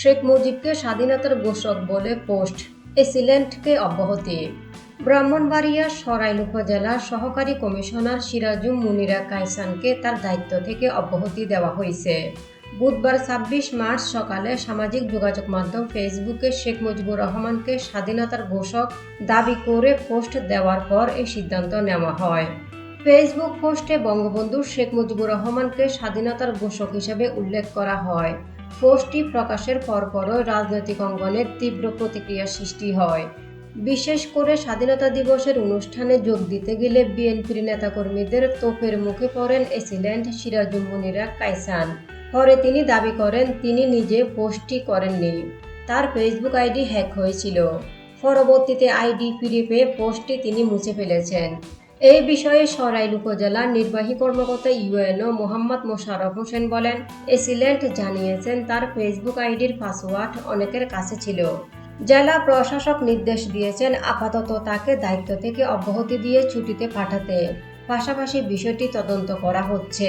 শেখ মুজিবকে স্বাধীনতার ঘোষক বলে পোস্ট এসিলেন্টকে অব্যাহতি। ব্রাহ্মণবাড়িয়া সরাইল উপজেলার সহকারী কমিশনার সিরাজুম মুনিরা কাইসানকে তার দায়িত্ব থেকে অব্যাহতি দেওয়া হয়েছে। বুধবার ছাব্বিশ মার্চ সকালে সামাজিক যোগাযোগ মাধ্যম ফেসবুকে শেখ মুজিবুর রহমানকে স্বাধীনতার ঘোষক দাবি করে পোস্ট দেওয়ার পর এই সিদ্ধান্ত নেওয়া হয়। ফেসবুক পোস্টে বঙ্গবন্ধু শেখ মুজিবুর রহমানকে স্বাধীনতার ঘোষক হিসেবে উল্লেখ করা হয়। পোস্টটি প্রকাশের পরপরই রাজনৈতিক অঙ্গনের তীব্র প্রতিক্রিয়া সৃষ্টি হয়। বিশেষ করে স্বাধীনতা দিবসের অনুষ্ঠানে যোগ দিতে গেলে বিএনপির নেতাকর্মীদের তোপের মুখে পড়েন এসিল্যান্ড সিরাজুল মুনিরা কাইসান পরে তিনি দাবি করেন, তিনি নিজে পোস্টটি করেননি। তার ফেসবুক আইডি হ্যাক হয়েছিল। পরবর্তীতে আইডি ফিরে পেয়ে পোস্টটি তিনি মুছে ফেলেছেন। এই বিষয়ে সরাইল উপজেলার নির্বাহী কর্মকর্তা ইউএনও মোহাম্মদ মোশারফ হোসেন বলেন, এসিলেন্ট জানিয়েছেন তার ফেসবুক আইডির পাসওয়ার্ড অনেকের কাছে ছিল। জেলা প্রশাসক নির্দেশ দিয়েছেন আপাতত তাকে দায়িত্ব থেকে অব্যাহতি দিয়ে ছুটিতে পাঠাতে। পাশাপাশি বিষয়টি তদন্ত করা হচ্ছে।